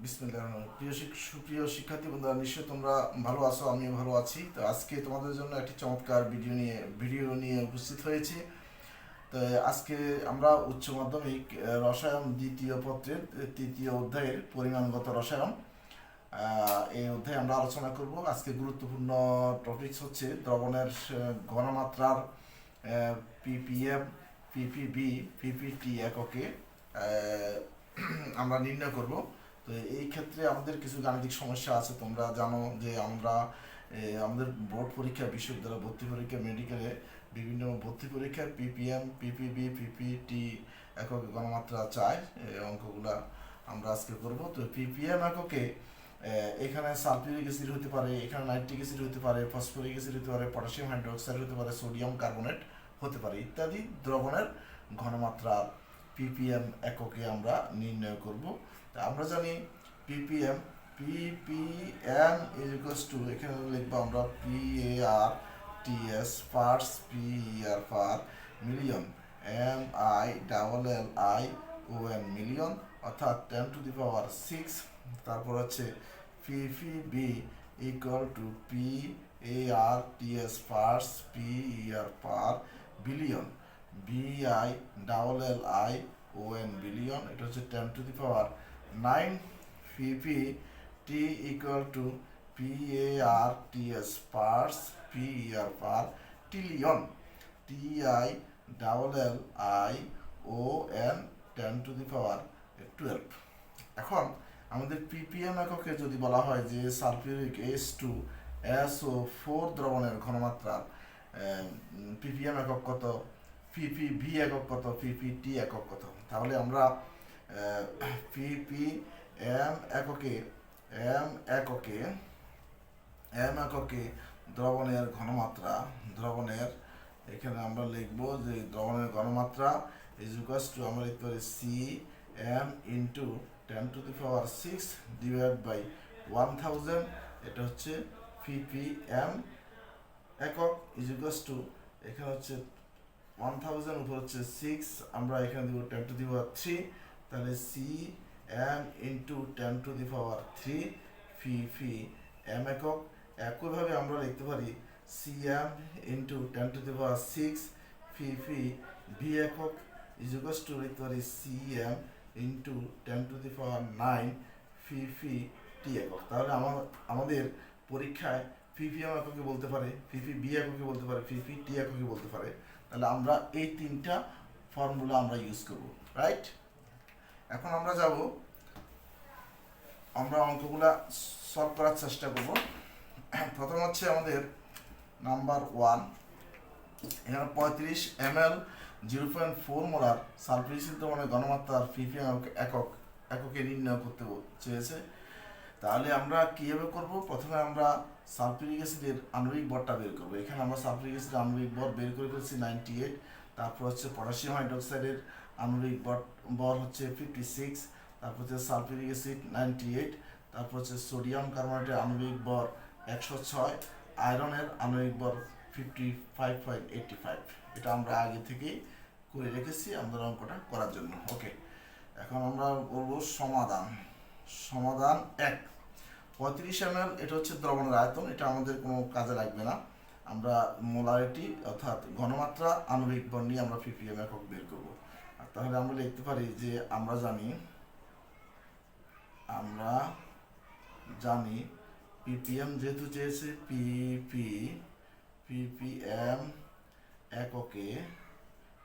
প্রিয় সুপ্রিয় শিক্ষার্থী বন্ধুরা, নিশ্চয়ই তোমরা ভালো আছো, আমিও ভালো আছি। তো আজকে তোমাদের জন্য একটি চমৎকার ভিডিও নিয়ে ভিডিও নিয়ে উপস্থিত হয়েছি। তো আজকে আমরা উচ্চ মাধ্যমিক রসায়ন দ্বিতীয় পত্রের তৃতীয় অধ্যায়ের পরিমাণগত রসায়ন এই অধ্যায়ে আমরা আলোচনা করব। আজকে গুরুত্বপূর্ণ টপিকস হচ্ছে দ্রবণের ঘনমাত্রার পিপিএম পিপিবি পিপিটি এককে আমরা নির্ণয় করব। তো এই ক্ষেত্রে আমাদের কিছু গাণিতিক সমস্যা আছে। তোমরা জানো যে আমরা আমাদের বোর্ড পরীক্ষা বিশ্ববিদ্যালয় ভর্তি পরীক্ষা, মেডিকেলে বিভিন্ন ভর্তি পরীক্ষায় পিপিএম, পিপিবি, পিপিটি একক গণমাত্রা চায় অঙ্কগুলা আমরা আজকে করব। তো পিপিএম এককে এখানে সালফিউরিক অ্যাসিড হতে পারে, এখানে নাইট্রিক অ্যাসিড হতে পারে, ফসফরিক অ্যাসিড হতে পারে, পটাশিয়াম হাইড্রোক্সাইড হতে পারে, সোডিয়াম কার্বনেট হতে পারে ইত্যাদি দ্রবণের ঘনমাত্রা পিপিএম এককে আমরা নির্ণয় করব। আমরা জানি PPM PPM is equals to এখানে লিখব আমরা P A R T S parts P E R per million M I double L I O N million অর্থাৎ ten to the power six তারপর হচ্ছে P PP B equal to P A R T S parts P E R per billion B I double L I O N billion এটা হচ্ছে ten to the power nine PP T equal to P A R T S parts P R per trillion T I double L I O N ten to the power twelve এখন আমাদের PPM এককে যদি বলা হয় যে sulphuric S two S O four দ্রবণের ঘনমাত্রা PPM একক কত? পিপি ভি একক কত? পিপি টি একক কত? তাহলে আমরা পিপি এম এককে এম এককে এম এককে দ্রবণের ঘনমাত্রা, দ্রবণের, এখানে আমরা লিখব যে দ্রবণের ঘনমাত্রা ইজ ইকুয়ালস টু আমরা লিখতে পারি C M into ten to the power six divide by one thousand এটা হচ্ছে পিপিএম একক ইজ ইকুয়ালস টু এখানে হচ্ছে ওয়ান থাউজেন্ড উপর হচ্ছে সিক্স আমরা এখানে দিব ten to the power three তাহলে C M into ten to the power three P P M একক। একইভাবে আমরা লিখতে পারি C M into ten to the power six P P V একক। ইজ ইকুয়ালস টু লিখতে পারি C M into ten to the power nine P P T একক। তাহলে আমার, আমাদের পরীক্ষায় পিপিএম এককে বলতে পারে পিপি বি এককে বলতে পারে পিপি টি এককে বলতে পারে। তাহলে আমরা এই তিনটা ফর্মুলা আমরা ইউজ করব রাইট এখন আমরা যাব, আমরা অঙ্কগুলা সলভ করার চেষ্টা করব। প্রথম হচ্ছে আমাদের নাম্বার ওয়ান এখানে পঁয়ত্রিশ M L zero point four molar sulphuric মানে গণমাত্রার পিপিএম একক, এককে নির্ণয় করতে চেয়েছে। তাহলে আমরা কীভাবে করব? প্রথমে আমরা সালফিউরিক অ্যাসিডের আণবিক ভরটা বের করব। এখানে আমরা সালফিউরিক অ্যাসিডের আণবিক ভর বের করে ফেলছি নাইনটি এইট তারপর হচ্ছে পটাশিয়াম হাইড্রোক্সাইডের আণবিক ভর হচ্ছে ফিফটি সিক্স তারপর হচ্ছে সালফিউরিক অ্যাসিড নাইনটি এইট তারপর হচ্ছে সোডিয়াম কার্বনেটের আণবিক বর একশো ছয়, আয়রনের আণবিক বর fifty five point eighty five এটা আমরা আগে থেকেই করে রেখেছি আমাদের অঙ্কটা করার জন্য। ওকে এখন আমরা বলব সমাধান। সমাধান এক। পঁয়ত্রিশ এম এটা হচ্ছে দ্রবণের আয়তন, এটা আমাদের কোনো কাজে লাগবে না। আমরা মোলারিটি অর্থাৎ ঘনমাত্রা আণবিক বল নিয়ে আমরা পিপিএম একক বের করব। তাহলে আমরা লিখতে পারি যে আমরা জানি আমরা জানি পিপিএম যেহেতু চেয়েছে পিপি পিপিএম এককে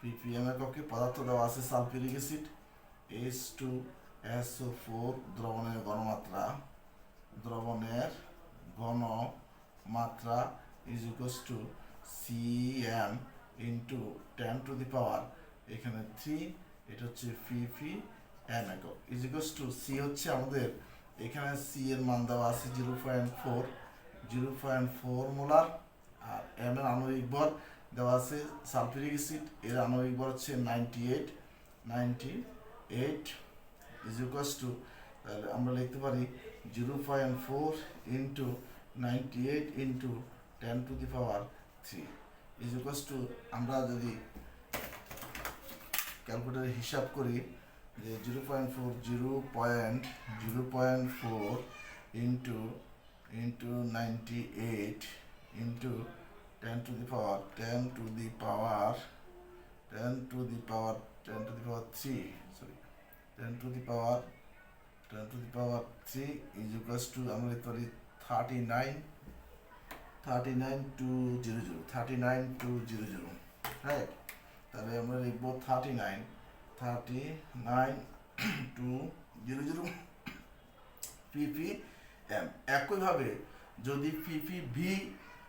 পিপিএম এককে পদার্থ দেওয়া আছে sulphuric acid H two S SO four দ্রবণের ঘনমাত্রা দ্রবণের ঘনমাত্রা is equals to C M into ten to the power এখানে থ্রি এটা হচ্ছে ফি ফি এম একক ইজ ইকুয়ালস টু সি হচ্ছে আমাদের, এখানে সি এর মান দেওয়া আছে zero point four zero point four molar আর এম এর আণবিক বল দেওয়া আছে সালফিউরিক অ্যাসিড এর আণবিক বল হচ্ছে ninety eight ninety eight is equals to তাহলে আমরা লিখতে পারি zero point four into ninety eight into ten to the power three is equals to আমরা যদি ক্যালকুলেটারে হিসাব করি, যে zero point four, zero point zero point four into into ninety eight into ten to the power ten to the power ten to the power ten to the power three sorry ten to the power ten to the power three is equals to আমরা পারি thirty nine thirty nine two zero zero thirty nine two zero zero right তাহলে আমরা লিখব thirty nine thirty nine two zero zero PP M একইভাবে যদি পিপি V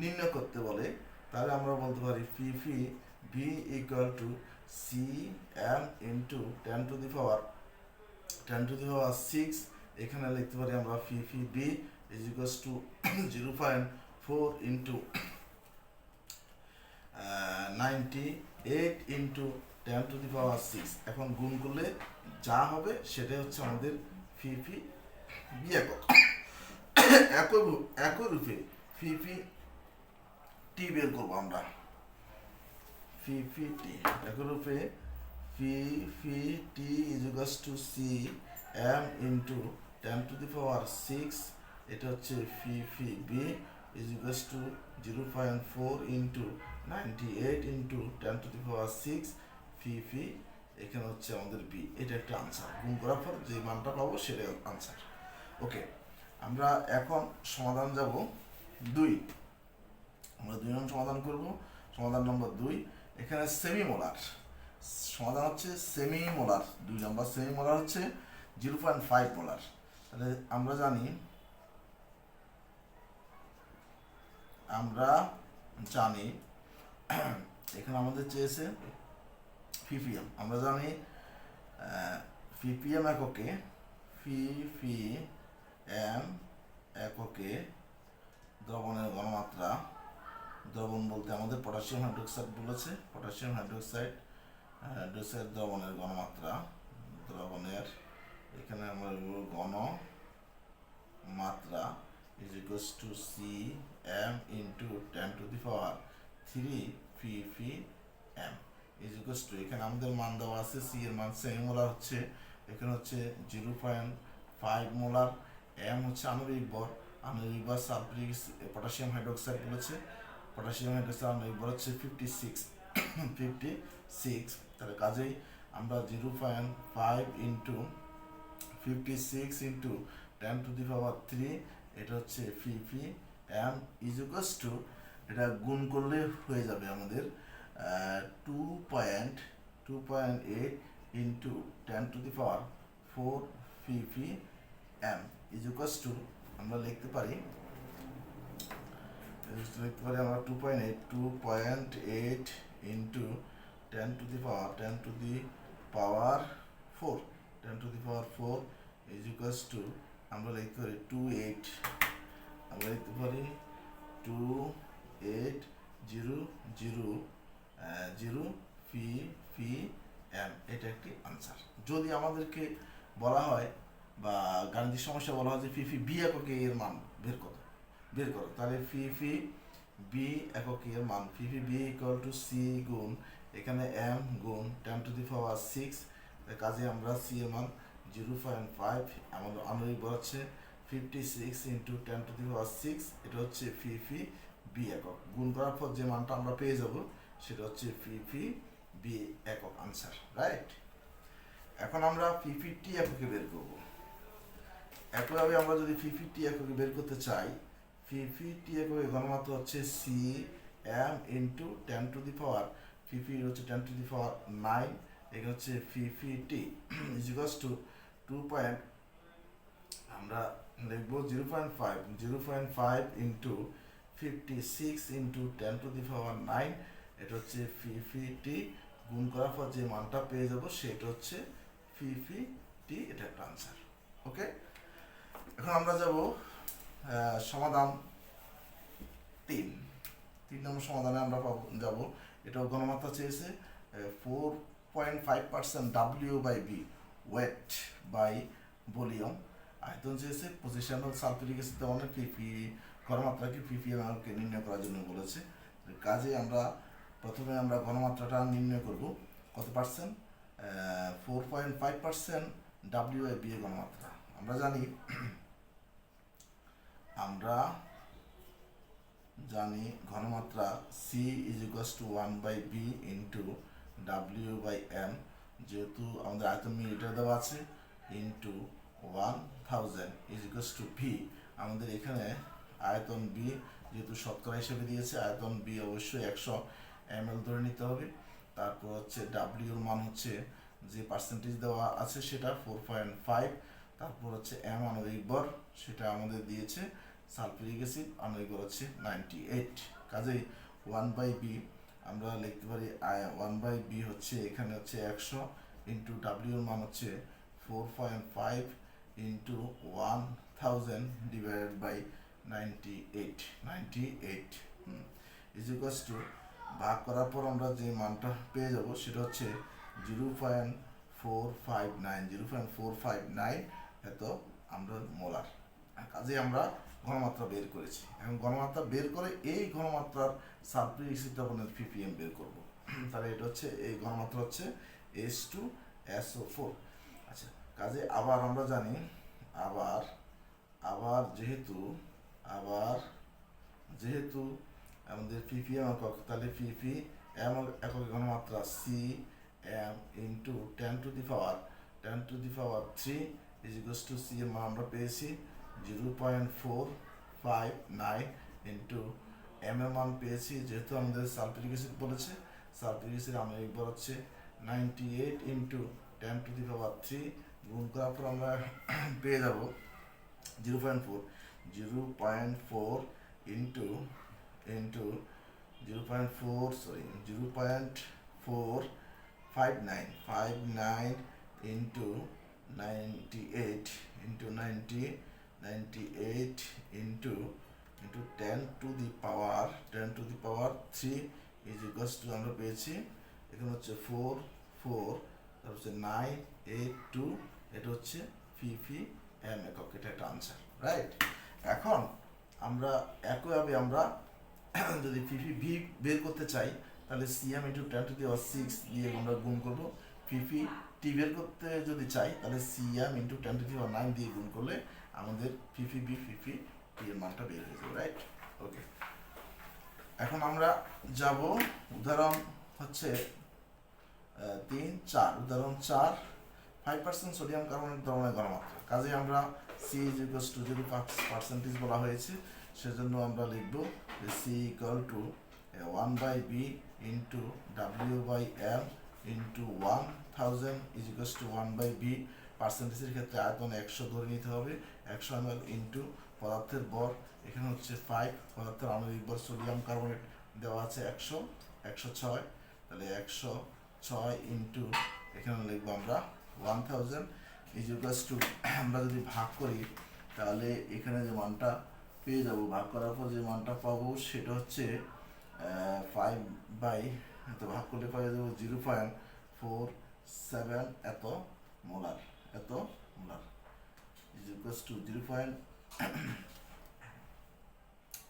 নির্ণয় করতে বলে, তাহলে আমরা বলতে পারি PP V equal to C M into ten to the power ten to the power six এখানে লিখতে পারি আমরা PP B is equals to zero point four into ninety eight into ten to the power six এখন গুণ করলে যা হবে সেটাই হচ্ছে আমাদের ফিফি বি একক একই একই রূপে ফিফি টি বের করব আমরা। ফিফি টি একই রূপে P P T is equals to C M into ten to the power six এটা হচ্ছে P P B is equals to zero point four into ninety eight into ten to the power six P এখানে হচ্ছে আমাদের B এটা একটা answer গুণ করার পর যে মানটা পাবো সেটাই আনসার ওকে আমরা এখন সমাধান যাব দুই। আমরা দুই নম্বর সমাধান করব। সমাধান নম্বর দুই। এখানে সেমি মোলার সমাধান হচ্ছে সেমি মোলার দুই নম্বর সেমি মোলার হচ্ছে জিরো পয়েন্ট ফাইভ মোলার তাহলে আমরা জানি আমরা জানি এখানে আমাদের চেয়েছে পিপিএম আমরা জানি পিপিএম এককে ফি ফি এম এককে দ্রবণের ঘনমাত্রা, দ্রবণ বলতে আমাদের পটাশিয়াম হাইড্রোক্সাইড বলেছে পটাশিয়াম হাইড্রোক্সাইড হাইড্রোক্সাইড দ্রবণের ঘনমাত্রা, দ্রবণের এখানে আমরা ঘন মাত্রা is equals to C M into 10 to the power 3 P P M is equals to, এখানে আমাদের মান দেওয়া আছে C এর মান সেমি মোলার হচ্ছে, এখানে হচ্ছে zero point five molar M হচ্ছে আণবিক ভর আণবিক ভর সালফিক পটাশিয়াম হাইড্রোক্সাইড বলেছে পটাশিয়াম হাইড্রোক্সাইড আণবিক ভর হচ্ছে ফিফটি সিক্স ফিফটি সিক্স তাহলে কাজেই আমরা zero point five into fifty six into ten to the power three এটা হচ্ছে ফি ফি এম ইজুকাস টু এটা গুণ করলে হয়ে যাবে আমাদের two point two point eight into ten to the power four P P M is equals to আমরা লিখতে পারি লিখতে পারি আমরা two point eight two point eight into ten to the power ten to the power four ten to the power four is equals to আমরা লিখতে পারি two eight আমরা লিখতে পারি two eight zero zero zero P P M এটা একটি answer যদি আমাদেরকে বলা হয় বা গাণিতিক সমস্যা বলা হয় যে ফি ফি বি এককে এর মান বের করো বের করো, তাহলে ফি ফি বি একক এর মান P P B equal to C গুণ, এখানে এম গুণ ten to the power six কাজে আমরা সি এর মান জিরো পয়েন্ট ফাইভ আমাদের আনুরিক বল হচ্ছে fifty six into ten to the power six এটা হচ্ছে ফি ফি বি একক। গুণ করার পর যে মানটা আমরা পেয়ে যাব, সেটা হচ্ছে ফি বি একক আনসার রাইট এখন আমরা ফিফি টি এককে বের করব। একইভাবে আমরা যদি ফিফি টি এককে বের করতে চাই ফিফি টি এককে ঘনমাত্রা হচ্ছে C M into ten to the power Phi Phi হচ্ছে ten to the power nine এখানে হচ্ছে ফিফি টি is equals to to point আমরা লিখব zero point five zero point five into fifty six into ten to the power nine এটা হচ্ছে ফিফি টি গুণ করার পর যে মানটা পেয়ে যাব সেটা হচ্ছে ফিফি টি এটা একটা আনসার ওকে এখন আমরা যাব সমাধান তিন। তিন নম্বর সমাধানে আমরা পাবো, যাব এটা ঘনমাত্রা চেয়েছে four point five percent W by v weight by volume আয়তন চেয়েছে পজিশনাল সালফিউরিক অ্যাসিড দেওয়ানোর পিপি ঘনমাত্রাকে পিপিএমকে নির্ণয় করার জন্য বলেছে। কাজে আমরা প্রথমে আমরা ঘনমাত্রাটা নির্ণয় করব। কত percent four point five percent W এ বিয়ে ঘনমাত্রা। আমরা জানি আমরা জানি ঘনমাত্রা C is equals to one by V into W by M যেহেতু আমাদের আয়তন মিলিটার দেওয়া আছে into one thousand is equals to V আমাদের এখানে আয়তন বি যেহেতু শতকরা হিসেবে দিয়েছে, আয়তন বি অবশ্যই একশো এম এল ধরে নিতে হবে। তারপর হচ্ছে ডাব্লিউর মান হচ্ছে যে পার্সেন্টেজ দেওয়া আছে সেটা ফোর পয়েন্ট ফাইভ তারপর হচ্ছে এম আণবিক ভর সেটা আমাদের দিয়েছে সালফিউরিক অ্যাসিড, আণবিক ভর হচ্ছে নাইনটি এইট কাজেই ওয়ান বাই বি আমরা লিখতে পারি ওয়ান বাই বি হচ্ছে এখানে হচ্ছে একশো ইন্টু ডাব্লিউর মান হচ্ছে four point five into one thousand divided by ninety eight ninety eight is equals to ভাগ করার পর আমরা যে মানটা পেয়ে যাব সেটা হচ্ছে zero point four five nine zero point four five nine এত আমরা মোলার। কাজে আমরা ঘনমাত্রা বের করেছি। এখন ঘনমাত্রা বের করে এই ঘনমাত্রার তখন পিপিএম বের করব। তাহলে এটা হচ্ছে, এই ঘনমাত্রা হচ্ছে এস টু এসও ফোর আচ্ছা কাজে আবার আমরা জানি, আবার আবার যেহেতু আবার যেহেতু আমাদের পিপিএম একক, তাহলে পিপি এম একক ঘনমাত্রা C M into ten to the power ten to the power three is equals to C এর মান আমরা পেয়েছি zero point four five nine into M এর মান পেয়েছি, যেহেতু আমাদের সালফিউরিক অ্যাসিড বলেছে সালফিউরিক অ্যাসিড আমরা একবার হচ্ছে ninety eight into ten to the power three গুণ করার পর আমরা পেয়ে যাব zero point four zero point four into into zero point four sorry zero point four five nine five nine into ninety eight into ninety ninety eight into into ten to the power ten to the power three is equals to আমরা পেয়েছি, এখানে হচ্ছে four four তারপর হচ্ছে nine eight two এটা হচ্ছে Phi Phi M একক, এটা একটা আনসার রাইট এখন আমরা একইভাবে আমরা যদি ফিফি ভি বের করতে চাই, তাহলে CM into ten to power six দিয়ে আমরা গুণ করব। ফিফি টি বের করতে যদি চাই, তাহলে CM into ten to power nine দিয়ে গুণ করলে আমাদের ফিফি বি ফিফি টি এর মানটা বের হয়ে যাবে রাইট ওকে এখন আমরা যাব, উদাহরণ হচ্ছে তিন, চার, উদাহরণ চার। ফাইভ পার্সেন্ট সোডিয়াম কার্বনেট দ্রবণের ঘনমাত্রা। কাজে আমরা সি ইজ ইকুয়ালস টু যদি পার্সেন্টেজ বলা হয়েছে, সেজন্য আমরা লিখব C equal to one by V into W by M into one thousand is equals to one by V পার্সেন্টেজের ক্ষেত্রে আয়তন একশো ধরে নিতে হবে। একশো এম এল ইন্টু পদার্থের বর, এখানে হচ্ছে ফাইভ পদার্থের আণবিক বর সোডিয়াম কার্বনেট দেওয়া আছে একশো একশো ছয়। তাহলে একশো ছয় ইন্টু এখানে লিখব আমরা one thousand is equals to আমরা যদি ভাগ করি, তাহলে এখানে যে মানটা পেয়ে যাব, ভাগ করার পর যে মানটা পাবো সেটা হচ্ছে ফাইভ বাই এত ভাগ করলে পাওয়া যাব জিরো পয়েন্ট ফোর সেভেন এত মোলার এত molar is equals to zero point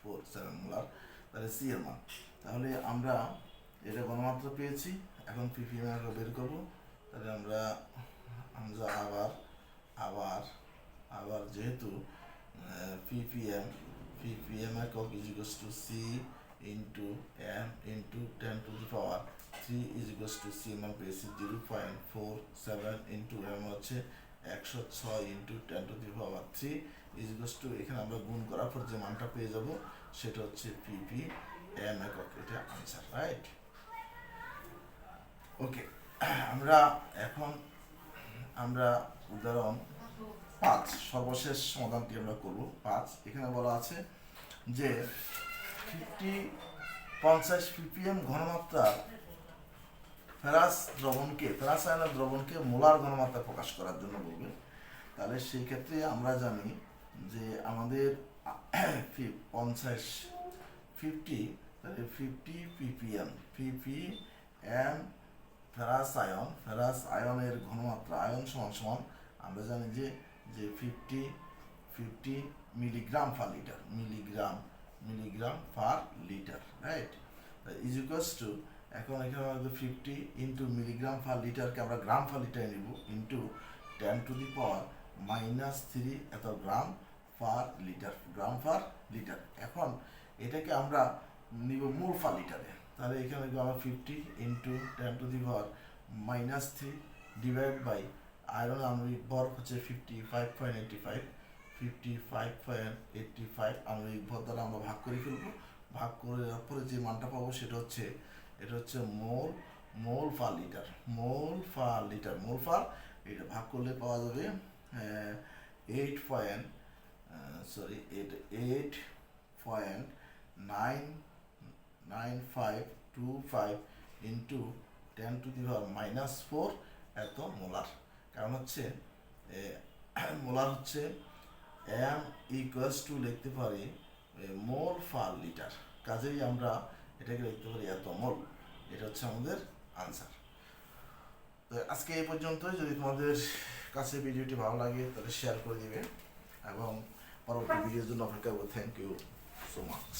four seven molar, তাহলে সি এর মান। তাহলে আমরা এটা গণমাত্রা পেয়েছি, এখন পিপিএম বের করব, তাহলে আমরা আমরা আবার আবার আবার যেহেতু পিপিএম পিপিএম একক is equals to C into M into ten to the power three is equals to C M পেয়েছি zero point four seven into M হচ্ছে একশো ছয় into ten to the power three is equals to এখানে আমরা গুণ করার পর যে মানটা পেয়ে যাব, সেটা হচ্ছে পিপি এম একক, এটা আনসার রাইট ওকে আমরা এখন আমরা উদাহরণ পাঁচ, সর্বশেষ সমাধানটি আমরা করব। পাঁচ, এখানে বলা আছে যে ফিফটি পঞ্চাশ পিপিএম ঘনমাত্রা ফেরাস দ্রবণকে ফেরাস দ্রবণকে মোলার ঘনমাত্রা প্রকাশ করার জন্য বলবে। তাহলে সেই ক্ষেত্রে আমরা জানি যে আমাদের পঞ্চাশ ফিফটি তাহলে fifty ppm ppm ferrous ion, ferrous আয়নের ঘনমাত্রা, আয়ন সমান সমান, আমরা জানি যে যে fifty fifty milligram per litre milligram milligram per litre right is equals to এখন এখানে আমাদের ফিফটি ইন্টু মিলিগ্রাম পার লিটারকে আমরা গ্রাম পার লিটার নিব into ten to the power minus three এত গ্রাম পার লিটার গ্রাম পার লিটার এখন এটাকে আমরা নিব মোল পার লিটারে তাহলে এখানে আমরা fifty into ten to the power minus three divide by iron আণবিক ভর হচ্ছে fifty five point eighty five fifty five point eighty five আণবিক ভর দ্বারা আমরা ভাগ করে ফেলব। ভাগ করে দেওয়ার পরে যে মানটা পাবো সেটা হচ্ছে, এটা হচ্ছে mole mole per litre mole per litre mole per এটা ভাগ করলে পাওয়া যাবে eight point sorry eight eight point nine nine five two five into ten to the power minus four এত মোলার কারণ হচ্ছে মোলার হচ্ছে এম ইকুয়ালস টু লিখতে পারি মোল পার লিটার কাজেই আমরা এটাকে লিখতে পারি এত মোল এটা হচ্ছে আমাদের আনসার তো আজকে এই পর্যন্তই। যদি তোমাদের কাছে ভিডিওটি ভালো লাগে তাহলে শেয়ার করে দিবে। এবং পরবর্তী ভিডিওর জন্য অপেক্ষা করব। Thank you so much